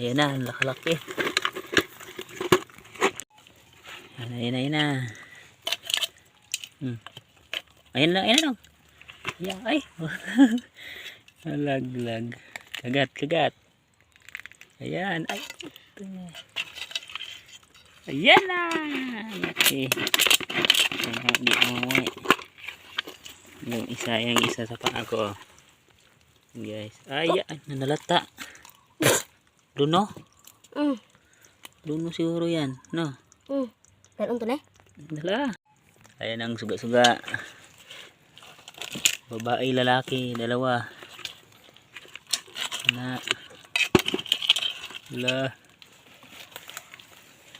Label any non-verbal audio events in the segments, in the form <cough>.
Ayan na, ang lakalaki. Ayan, ayan, ayan na. Hmm. Ayan na, ayan na. Ayan, ay. <laughs> Malaglag. Kagat, kagat. Ayan, ay. Ayan na. Laki. Ayan, hindi umuwi. Yung isa, yung isa sa paa ko. oh. Guys. Ay, ay, nanalata. Luno? Mm. Luno siguro yan. No? Mm. Pero to na. Dala. Ayan ang suga-suga. Babae, lalaki, dalawa. Na. Wala.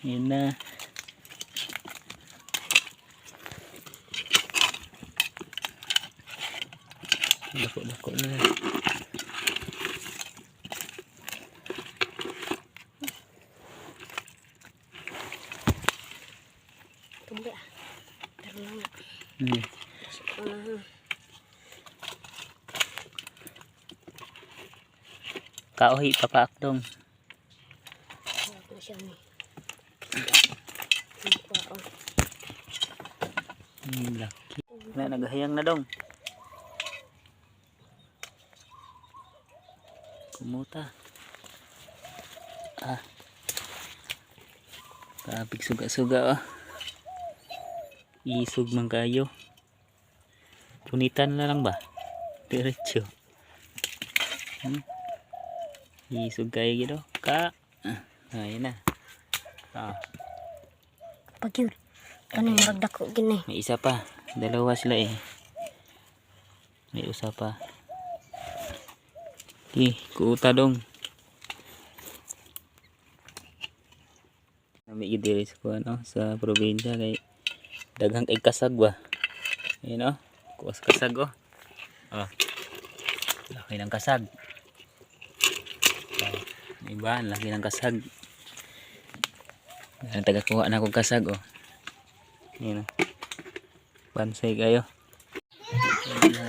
Yun na. Dako-dako na. Tumbi ah. Pero lang nga. Hmm. Uh, Kauhi papaakdong. Sarap na siya ni. Hmm, laki. Na, naghayang na dong. Kumuta. Ah. Kapig suga-suga oh. Isog man kayo. Punitan na lang ba? <laughs> Diretso. Hmm? Isog kayo gitu. Ka. Ah, ayun na. Ah. Pag yun. Kaning murag dako gini. May isa pa. Dalawa sila eh. May isa pa. Okay, kuuta dong. Nami diri sa kuan oh, sa probinsya kay daghang kay kasag ba. Ayun oh. Kuwas kasag oh. Oh. Laki ng kasag. Oh. Iba, laki ng kasag. Ang taga kuha na akong kasag oh. Ayun oh. Bansay kayo.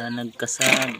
Nagkasag.